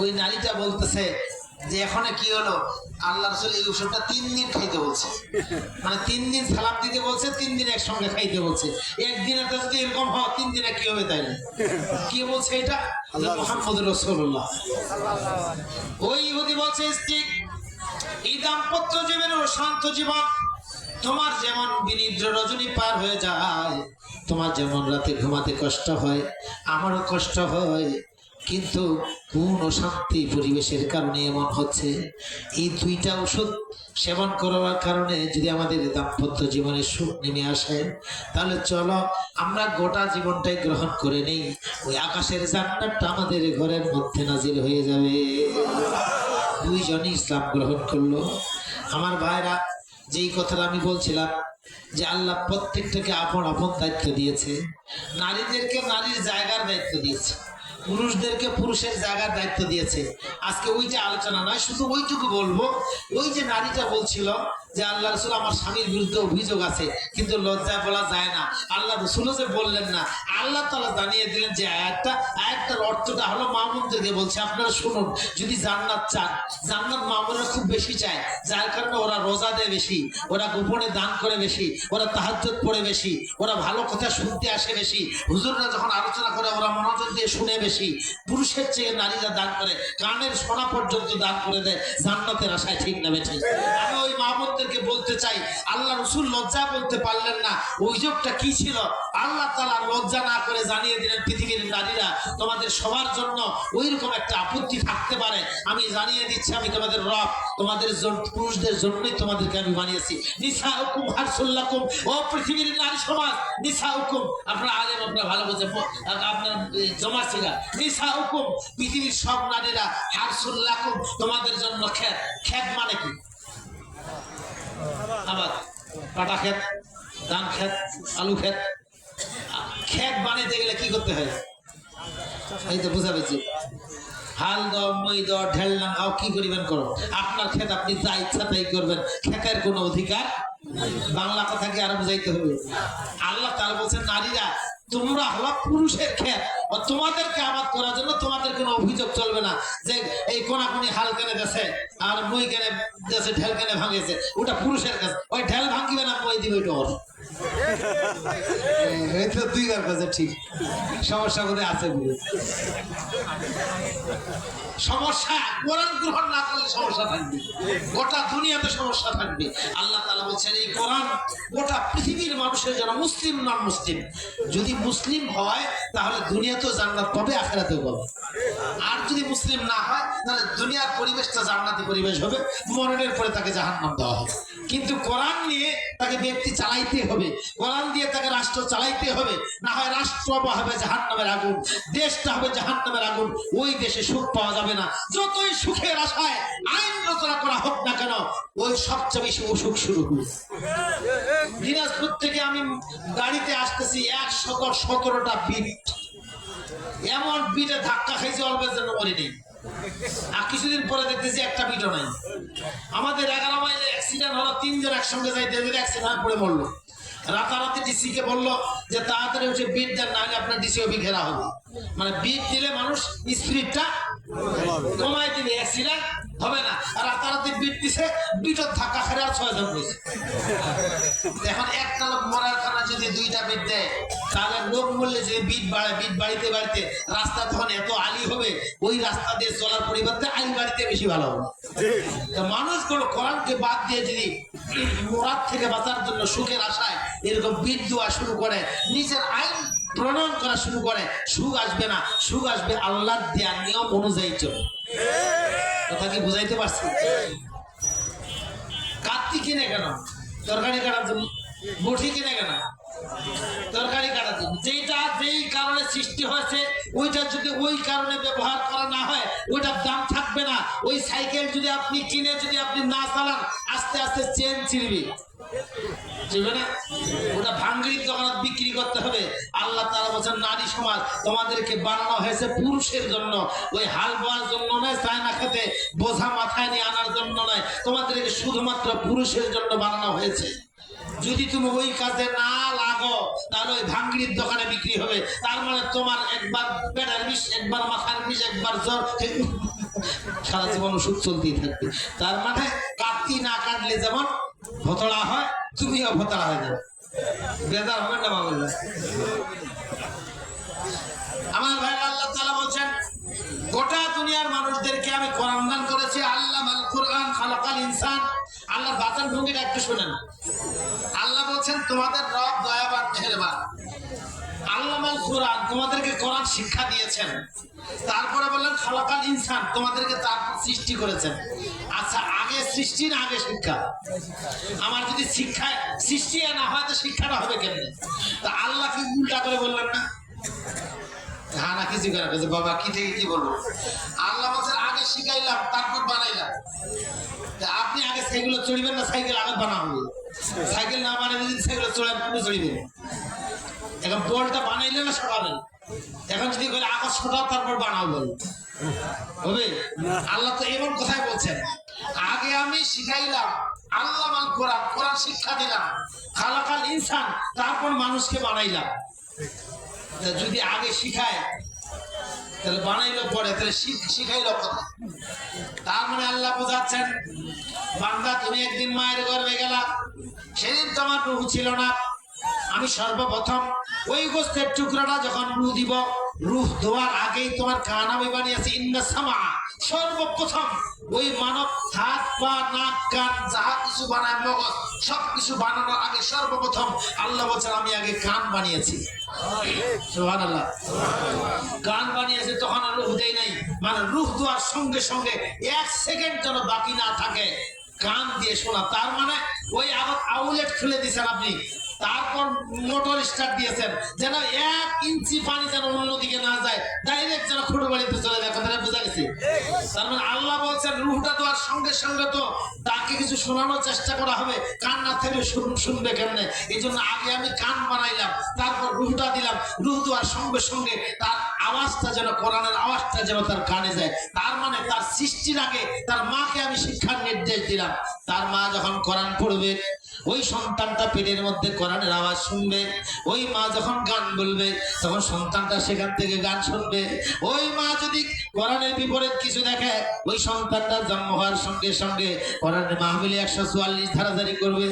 ওই নারীটা বলতেছে যে এখানে কি হলো? আল্লাহ রসুল এই ওষুধটা তিন দিন খাইতে বলছে। মানে তিন দিন সালাম দিতে বলছে তিন দিন একসঙ্গে খাইতে বলছে। একদিনে তো যদি এরকম হয় তিন দিনে কি হবে তাই কি বলছে এটা? মোহাম্মদ রসুল্লাহ ওই ইহুদি বলছে স্ত্রী এই দাম্পত্য জীবনের শান্ত জীবন তোমার যেমন বিনিদ্র রজনী পার হয়ে যায় তোমার যেমন রাতে ঘুমাতে কষ্ট হয়, আমারও কষ্ট হয়। কিন্তু কোন অশান্তি পরিবেশের কারণে এমন হচ্ছে। এই দুইটা ওষুধ সেবন করার কারণে যদি আমাদের দাম্পত্য জীবনে সুখ নেমে আসে, তাহলে চলো আমরা গোটা জীবনটাই গ্রহণ করে নেই। ওই আকাশের জান্নাতটা আমাদের ঘরের মধ্যে নাজির হয়ে যাবে। দুইজনই ইসলাম গ্রহণ করল। আমার ভাইরা যেই কথাটা আমি বলছিলাম যে আল্লাহ প্রত্যেকটাকে আপন আপন দায়িত্ব দিয়েছে। নারীদেরকে নারীর জায়গার দায়িত্ব দিয়েছে। পুরুষদেরকে পুরুষের জায়গার দায়িত্ব দিয়েছে। আজকে ওইটা আলোচনা নয়, শুধু ওইটুকু বলব। ওই যে নারীটা বলছিল যে আল্লাহ রসুল আমার স্বামীর বিরুদ্ধে অভিযোগ আছে, কিন্তু লজ্জায় বলা যায় না। আল্লাহ রসুলও যে বললেন না, আল্লাহ তালা জানিয়ে দিলেন যে আয়াতটা, আয়াতটার অর্থটা হলো মামুনদেরকে বলছে, আপনারা শুনুন, যদি জান্নাত চান, জান্নাত মামুনরা খুব বেশি চায়, যার কারণে ওরা রোজা দেয় বেশি, ওরা গোপনে দান করে বেশি, ওরা তাহাজ্জত পড়ে বেশি, ওরা ভালো কথা শুনতে আসে বেশি, হুজুররা যখন আলোচনা করে, ওরা মনোযোগ দিয়ে শুনে বেশি, পুরুষের চেয়ে নারীরা দান করে, কানের সোনা পর্যন্ত দান করে দেয়, জান্নাতের আশায় ঠিক না বেঠি আমি ওই মাহমুদদেরকে বলতে চাই, আল্লাহ রসুল লজ্জা বলতে পারলেন না, অভিযোগটা কি ছিল? আল্লাহ তালা লজ্জা না করে জানিয়ে দিলেন পৃথিবীর নারীরা, তোমাদের সবার জন্য ওই রকম একটা আপত্তি থাকতে পারে। আমি জানিয়ে দিচ্ছি, আমি তোমাদের রব, তোমাদের পুরুষদের জন্যই তোমাদেরকে আমি বানিয়েছি। নিসা হুকুম হারসুল্লাকুম ও পৃথিবীর নারী সমাজ নিসা হুকুম আপনারা আলেম, আপনারা ভালো বোঝে আপনার জমা ছিলা। নিসা হুকুম পৃথিবীর সব নারীরা হারসুল্লাকুম তোমাদের জন্য খ্যাত। খ্যাত মানে কি? আবার কাটা ক্ষেত, ধান ক্ষেত, আলু ক্ষেত। ক্ষেত বানাইতে গেলে কি করতে হয়? এই তো বুঝা পেয়েছি হাল দাও, মই দ ঢেল কি করিবেন করো? আপনার ক্ষেত আপনি যা ইচ্ছা তাই করবেন। ক্ষেতের কোনো অধিকার বাংলা কথা কি আরও বুঝাইতে হবে? আল্লাহ তারা বলছেন, নারীরা তোমরা হলো পুরুষের ক্ষেত তোমাদেরকে আবাদ করার জন্য তোমাদের কোনো অভিযোগ চলবে না যে এই কোনাকুনি হাল কেনে দেশে আর মই কেনে দেশে ঢেল কেনে ভাঙিয়েছে, ওটা পুরুষের কাছে ওই ঢেল ভাঙিবে না, মই দিবে ওটা ওর দুইবার কাছে ঠিক। সমস্যা কোথায় আছে বলে সমস্যা, কোরআন গ্রহণ না করলে সমস্যা থাকবে। গোটা দুনিয়াতে সমস্যা থাকবে। আল্লাহ বলছেন এই কোরআন গোটা পৃথিবীর মানুষের জন্য মুসলিম নন মুসলিম। যদি মুসলিম হয়, তাহলে দুনিয়াতেও জান্নাত পাবে, আখেরাতেও পাবে। আর যদি মুসলিম না হয়, তাহলে দুনিয়ার পরিবেশটা জান্নাতি পরিবেশ হবে, মরণের পরে তাকে জাহান্নাম দেওয়া হবে। কিন্তু কোরআন নিয়ে তাকে ব্যক্তি চালাইতে হবে। কোরআন দিয়ে তাকে রাষ্ট্র চালাইতে হবে। না হয় রাষ্ট্র হবে জাহান্নামের আগুন, দেশটা হবে জাহান্নামের আগুন। ওই দেশে সুখ পাওয়া যাবে না। যতই সুখের আশায় আইন রচনা করা হোক না কেন, ওই সবচেয়ে বেশি অসুখ শুরু হবে দিনাজপুর থেকে আমি গাড়িতে আসতেছি এক একশত সতেরোটা বিট। এমন বিটে ধাক্কা খাইছে অল্পের জন্য মরিনি আর কিছুদিন পরে দেখতেছি একটা বিটও নাই। আমাদের এগারো মাইলে অ্যাক্সিডেন্ট হলো, তিনজন একসঙ্গে যাইতে যেতে অ্যাক্সিডেন্ট পড়ে মরলো। রাতারাতি ডিসি কে বলল যে, তাড়াতাড়ি উঠে বিট দেন না হলে আপনার ডিসি অফি ঘেরা হবে। মানে বিট দিলে মানুষ স্পিডটা কমাই অ্যাক্সিডেন্ট হবে না। আর ধাক্কা খেলে আর ছয় জন হয়েছে এখন মরার যদি দুইটা দেয়, তাহলে লোক মূল্যে যে বাড়ে বাড়িতে বাড়িতে, রাস্তা তখন এত আলি হবে, ওই রাস্তা দিয়ে চলার পরিবর্তে আলি বাড়িতে বেশি ভালো হবে। মানুষগুলো কোরআনকে বাদ দিয়ে যদি মোরাদ থেকে বাঁচার জন্য সুখের আশায় এরকম বিট দেওয়া শুরু করে, নিজের আইন প্রণয়ন করা শুরু করে, সুখ আসবে না। সুখ আসবে আল্লাহর দেয়া নিয়ম অনুযায়ী চলে। কথা কি বুঝাইতে পারছি? কাত্তি কিনে কেন? তরকারি কাটার জন্য? বটি কিনে কেন? তরকারি কাটার জন্য। যেটা যেই কারণে সৃষ্টি হয়েছে ওইটা যদি ওই কারণে ব্যবহার করা না হয়, ওইটার দাম থাকবে না। ওই সাইকেল যদি আপনি কিনে যদি আপনি না চালান, আস্তে আস্তে চেন চিনবে না? সমাজ তোমাদেরকে বানানো হয়েছে পুরুষের জন্য। ওই হাল বোয়ার জন্য নয়, চায়না খেতে বোঝা মাথায় নিয়ে আনার জন্য নয়। তোমাদেরকে শুধুমাত্র পুরুষের জন্য বানানো হয়েছে। যদি তুমি ওই কাজে না লাগ, তাহলে ওই ভাঙ্গির দোকানে বিক্রি হবে। তার মানে তোমার একবার পেটের বিষ, একবার মাথার বিষ, একবার জ্বর সারা জীবন ওষুধ চলতেই থাকবে। তার মানে কাটতি না কাটলে যেমন ভতড়া হয়, তুমিও ভতড়া হয়ে যাবে। বেজার হবে না ভাই আমার ভাই আল্লাহ তাআলা বলছেন, গোটা দুনিয়ার মানুষদেরকে আমি কোরআন করেছি। আল্লাহ আল কোরআন খালাকাল ইনসান। আল্লাহর বাচন ভঙ্গিটা একটু শুনেন। আল্লাহ বলছেন, তোমাদের রব দয়াবান মেহেরবান আল্লাহ আল কোরআন তোমাদেরকে কোরআন শিক্ষা দিয়েছেন। তারপরে বললেন, খালাকাল ইনসান, তোমাদেরকে তার সৃষ্টি করেছেন। আচ্ছা আগে সৃষ্টি না আগে শিক্ষা? আমার যদি শিক্ষা সৃষ্টি না হয়, তো শিক্ষাটা হবে কেমনে? তা আল্লাহ কি উল্টা করে বললেন না? হ্যাঁ না কিছু করে বাবা কি থেকে কি বলব? আল্লাহ বলছেন আগে শিখাইলাম তারপর বানাইলাম। আপনি আগে সাইকেল চড়িবেন না সাইকেল আগে বানাবো সাইকেল না বানাইলে যদি সাইকেল চড়িবেন এখন বলটা বানাইলে না সরাবেন এখন যদি বলে আকাশ তারপর হবে? আল্লাহ তো এমন কথাই বলছেন। আগে আমি শিখাইলাম আল্লাহ মান কোরআন কোরআন শিক্ষা দিলাম খালাকাল ইনসান তারপর মানুষকে বানাইলাম। যদি আগে শিখায়, তাহলে বানাইলো পরে, তাহলে শিখ- শিখাইলো কথা তার মানে আল্লাহ বোঝাচ্ছেন, বান্দা, তুমি একদিন মায়ের গর্বে গেলা, সেদিন তোমার প্রভু ছিল না। আমি সর্বপ্রথম ওই গোস্তের টুকরাটা যখন রু দিব, রুহ ধোয়ার আগেই তোমার কান আমি বানিয়েছি ইন্দা সামা। সর্বপ্রথম ওই মানব হাত, পা, নাক, কান, যাহা কিছু বানায় মগজ, সব কিছু বানানোর আগে সর্বপ্রথম আল্লাহ বলছেন, আমি আগে কান বানিয়েছি। গান বানিয়েছে, তখন আর দেয় নাই। মানে দেওয়ার সঙ্গে সঙ্গে এক সেকেন্ড যেন বাকি না থাকে। গান দিয়ে শোনা। তার মানে ওই আবার আউলেট খুলে দিয়েছেন আপনি। তারপর মোটর স্টার্ট দিয়েছেন। যেন এক ইঞ্চি পানি যেন অন্যদিকে না যায়। ডাইরেক্ট যেন খুঁড়ো বাড়িতে চলে যায়, কথাটা বোঝা গেছে? তার মানে আল্লাহ বলছেন, রুহটা দেওয়ার সঙ্গে সঙ্গে তো তাকে কিছু শোনানোর চেষ্টা করা হবে। কান না শুন- শুনবে কেমনে? এই জন্য আগে আমি কান বানাইলাম তারপর রুহটা দিলাম। রুহ দেওয়ার সঙ্গে সঙ্গে তার আওয়াজটা যেন, কোরআনের আওয়াজটা যেন তার কানে যায়। তার মানে তার সৃষ্টির আগে তার মাকে আমি শিক্ষার নির্দেশ দিলাম। তার মা যখন কোরআন পড়বে ওই সন্তানটা পেটের মধ্যে কোরআনের আওয়াজ শুনবে ওই মা যখন গান বলবে তখন সন্তানটা সেখান থেকে গান শুনবে। ওই মা যদি কোরআনের বিপরীত কিছু দেখে ওই সন্তানটা জন্ম হওয়ার সঙ্গে সঙ্গে কোরআনের মাহবিলে একশো চুয়াল্লিশ ধারা জারি করবে।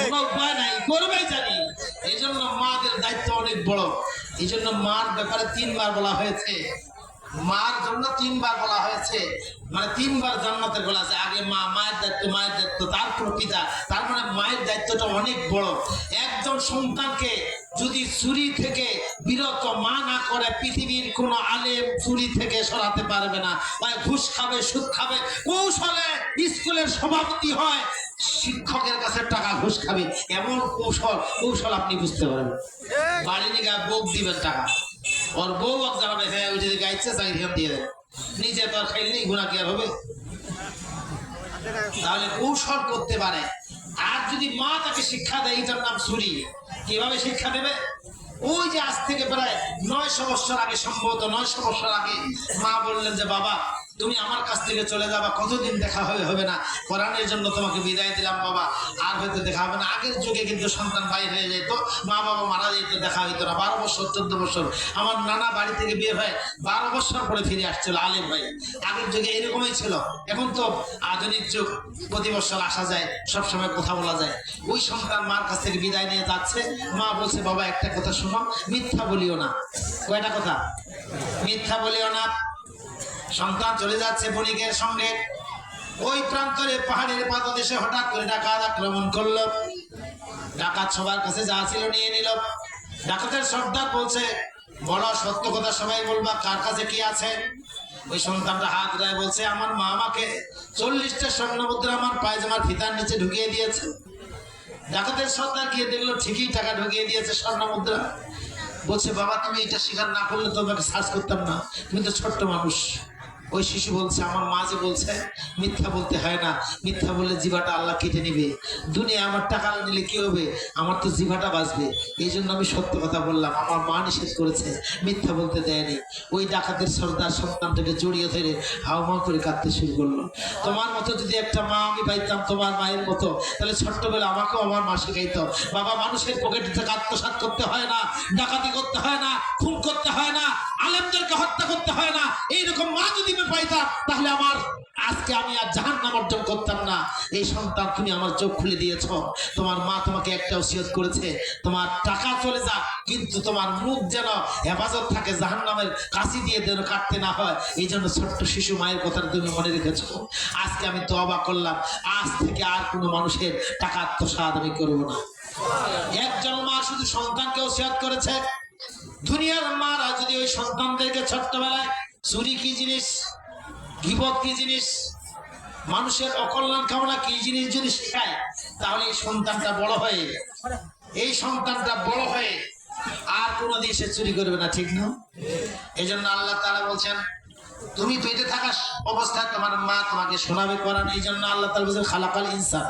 কোনো উপায় নাই করবেই জানি। এই জন্য মাদের দায়িত্ব অনেক বড়। এই জন্য মার ব্যাপারে তিনবার বলা হয়েছে মার জন্য তিনবার বলা হয়েছে। মানে তিনবার জান্নাতের বলা আছে। আগে মা মায়ের দায়িত্ব মায়ের দায়িত্ব তারপর পিতা। তার মানে মায়ের দায়িত্বটা অনেক বড়। একজন সন্তানকে যদি চুরি থেকে বিরত মা না করে পৃথিবীর কোন আলেম চুরি থেকে সরাতে পারবে না। মানে ঘুষ খাবে সুদ খাবে কৌশলে স্কুলের সভাপতি হয় শিক্ষকের কাছে টাকা ঘুষ খাবে। এমন কৌশল কৌশল আপনি বুঝতে পারবেন বাড়ি নিয়ে বউ দিবেন টাকা। ওর বউ এক ওই যদি গাইছে চাকরি খান দিয়ে দেয় নিজে তো আর খাইলেই গুণা কি আর হবে? তাহলে কৌশল করতে পারে। আর যদি মা তাকে শিক্ষা দেয়, এটার নাম চুরি কীভাবে শিক্ষা দেবে? ওই যে আজ থেকে প্রায় নয়শো বছর আগে, সম্ভবত নয়শো বছর আগে মা বললেন যে, বাবা তুমি আমার কাছ থেকে চলে যাবা, কতদিন দেখা হবে হবে না? কোরআনের জন্য তোমাকে বিদায় দিলাম বাবা, আর হয়তো দেখা হবে না। আগের যুগে কিন্তু সন্তান ভাই হয়ে যেত, মা বাবা মারা যেত, দেখা হইতো না। বারো বছর, চোদ্দ বছর। আমার নানা বাড়ি থেকে বিয়ে হয় বারো বছর পরে ফিরে আসছিল আলিম ভাই আগের যুগে এরকমই ছিল। এখন তো আধুনিক যুগ, প্রতি বছর আসা যায় সব সময় কথা বলা যায়। ওই সন্তান মার কাছ থেকে বিদায় নিয়ে যাচ্ছে। মা বলছে, বাবা, একটা কথা শোনো, মিথ্যা বলিও না। কয়টা কথা? মিথ্যা বলিও না। সন্তান চলে যাচ্ছে বণিকের সঙ্গে। ওই প্রান্তরে পাহাড়ের পাদদেশে হঠাৎ করে ডাকাত আক্রমণ করল। ডাকাত সবার কাছে যা ছিল নিয়ে নিল। ডাকাতের সর্দার বলছে বড় সত্য কথা সবাই বলবা, কার কাছে কি আছে? ওই সন্তানটা হাত দেয় বলছে, আমার মা আমাকে চল্লিশটা স্বর্ণ মুদ্রা আমার পায়জামার ফিতার নিচে ঢুকিয়ে দিয়েছে। ডাকাতের সর্দার গিয়ে দেখল, ঠিকই টাকা ঢুকিয়ে দিয়েছে স্বর্ণ মুদ্রা বলছে, বাবা, তুমি এটা স্বীকার না করলে তোমাকে সার্চ করতাম না। তুমি তো ছোট্ট মানুষ। ওই শিশু বলছে, আমার মা যে বলছে, মিথ্যা বলতে হয় না। মিথ্যা বললে জিভাটা আল্লাহ কেটে নিবে। দুনিয়া আমার টাকা নিলে কি হবে? আমার তো জিভাটা বাঁচবে। এই জন্য আমি সত্য কথা বললাম। আমার মা নিষেধ করেছে, মিথ্যা বলতে দেয়নি। ওই ডাকাতের সর্দার সন্তানটাকে জড়িয়ে ধরে হাউমা করে কাঁদতে শুরু করল। তোমার মতো যদি একটা মা আমি পাইতাম, তোমার মায়ের মতো, তাহলে ছোট্টবেলা আমাকেও আমার মা শিখাইতো। বাবা মানুষের পকেটে থেকে আত্মসাৎ করতে হয় না, ডাকাতি করতে হয় না, খুন করতে হয় না, আলেমদেরকে হত্যা করতে হয় পাইতাম তাহলে আমার আজকে আমি আর জাহান নাম অর্জন করতাম না। এই সন্তান তুমি আমার চোখ খুলে দিয়েছ। তোমার মা তোমাকে একটা ওসিয়ত করেছে, তোমার টাকা চলে যাক, কিন্তু তোমার মুখ যেন হেফাজত থাকে জাহান নামের কাশি দিয়ে যেন কাটতে না হয়। এই জন্য ছোট্ট শিশু মায়ের কথাটা তুমি মনে রেখেছ। আজকে আমি তো অবাক করলাম। আজ থেকে আর কোনো মানুষের টাকা আত্মসাৎ আমি করব না। একজন মা শুধু সন্তানকে ওসিয়ত করেছে। দুনিয়ার মারা যদি ওই সন্তানদেরকে ছোট্টবেলায় চুরি কি জিনিস গিবত কি জিনিস? মানুষের অকল্যাণ কামনা কি জিনিস যদি শেখায়, তাহলে এই সন্তানটা বড় হয়ে, এই সন্তানটা বড় হয়ে আর কোনোদিন সে চুরি করবে না, ঠিক না? এই জন্য আল্লাহ তারা বলছেন, তুমি পেটে থাকা অবস্থায় তোমার মা তোমাকে শোনাবে করান এই জন্য আল্লাহ তালা বলছেন, খালাকাল ইনসান।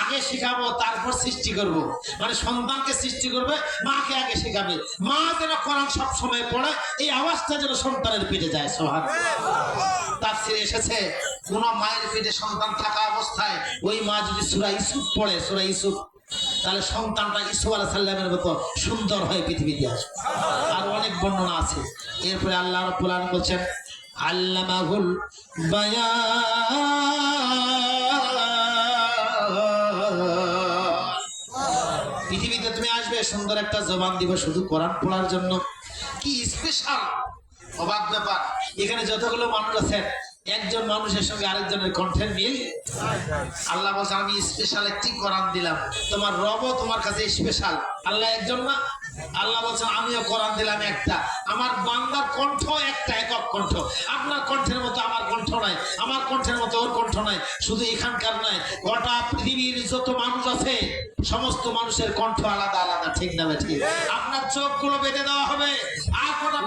আগে শেখাবো, তারপর সৃষ্টি করব। মানে সন্তানকে সৃষ্টি করবে, মাকে আগে শেখাবে। মা যেন কোরআন সব সময় পড়ে, এই আওয়াজটা যেন সন্তানের পেটে যায় সোহান তার ছেড়ে এসেছে, কোন মায়ের পেটে সন্তান থাকা অবস্থায়, ওই মা যদি সুরা ইসুফ পড়ে, সুরা ইসুফ তাহলে সন্তানটা ইসুফ আলাহ সাল্লামের মতো সুন্দর হয়ে পৃথিবীতে আসবে। আর অনেক বর্ণনা আছে। এরপরে আল্লাহ রব্বুল বলছেন, আল্লামাহুল বায়ান। সুন্দর একটা জবান দিব শুধু কোরআন পড়ার জন্য? কি স্পেশাল অবাক ব্যাপার। এখানে যতগুলো মানুষ আছেন একজন মানুষের সঙ্গে আরেকজনের কণ্ঠের মিল। আল্লাহ বলছে, আমি স্পেশাল একটি কোরআন দিলাম। তোমার রবও তোমার কাছে স্পেশাল আল্লাহ একজন না? আল্লাহ বলছেন, আমিও কোরআন দিলাম একটা। আমার বান্দার কণ্ঠ একটা, একক কণ্ঠ। আপনার কণ্ঠের মতো আমার কণ্ঠ নাই। আমার কণ্ঠের মতো ওর কণ্ঠ নাই। শুধু এখানকার নয় গোটা পৃথিবীর যত মানুষ আছে, সমস্ত মানুষের কণ্ঠ আলাদা আলাদা। ঠিক না ঠিক আপনার চোখগুলো বেঁধে দেওয়া হবে। আর কোটা